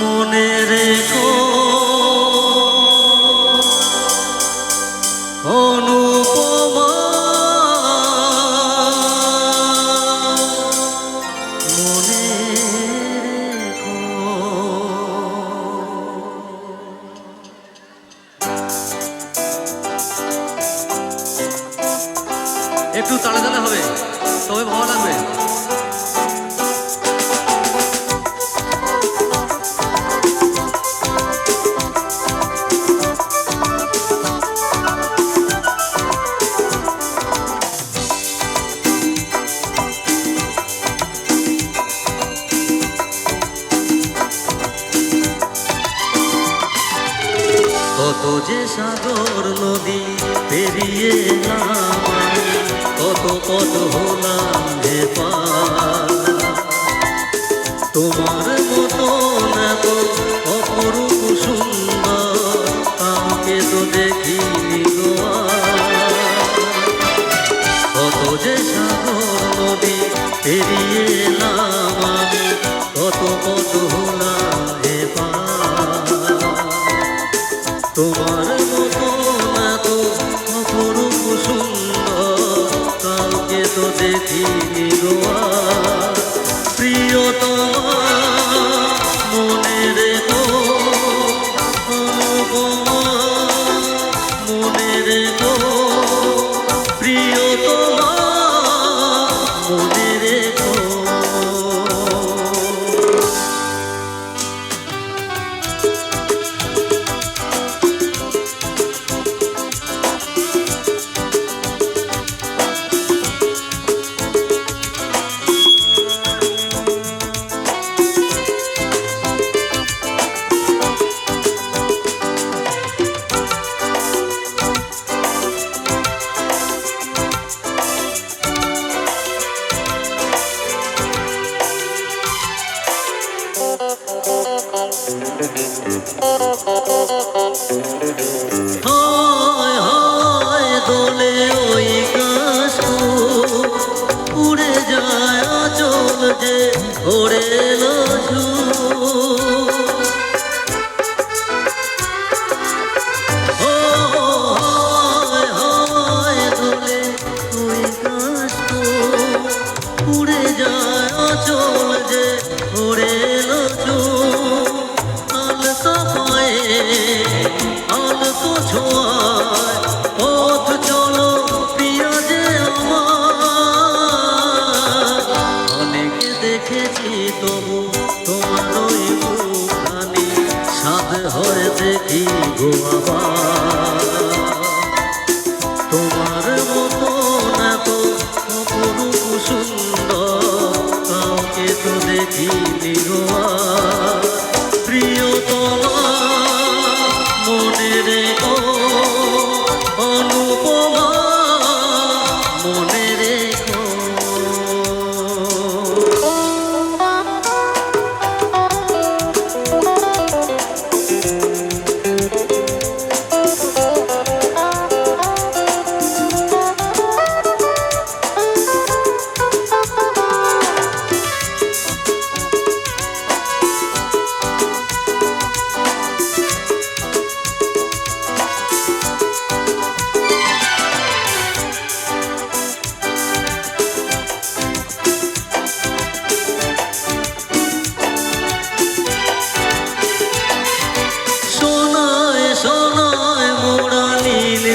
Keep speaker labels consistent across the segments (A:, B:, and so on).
A: মনে রেখো। অনুপমা। মনে একটু তাড়া তাড়া হবে। তবে ভালো লাগবে যে সাগর নদী পেরিয়ে এলাম কত কত হলাম। তোমার কাউকে তো ওরে এলো উড়ে যায় আচল যে ওরে তবু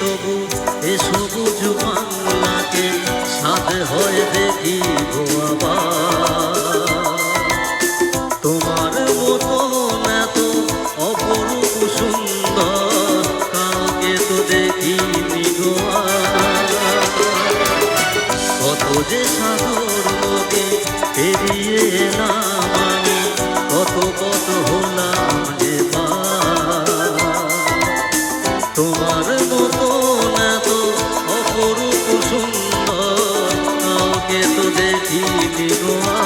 A: তবু এ সবুজ বাংলাকে সাদ হয়ে দেখিব তোমার মতন এত অপরূপ সুন্দর, কাউকে তো দেখিনি কত যে সাগর লোকে পেরিয়ে না তোমার মতো এত অপরূপ সুন্দর কাউকে তো দেখিনি গো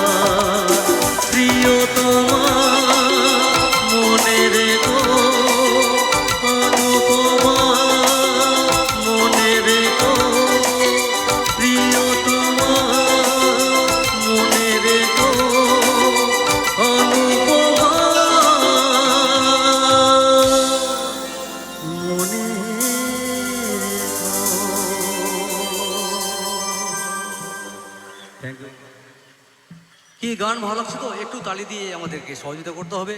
A: কি গান ভালো লাগছে তো? একটু তালি দিয়ে আমাদেরকে সহযোগিতা করতে হবে।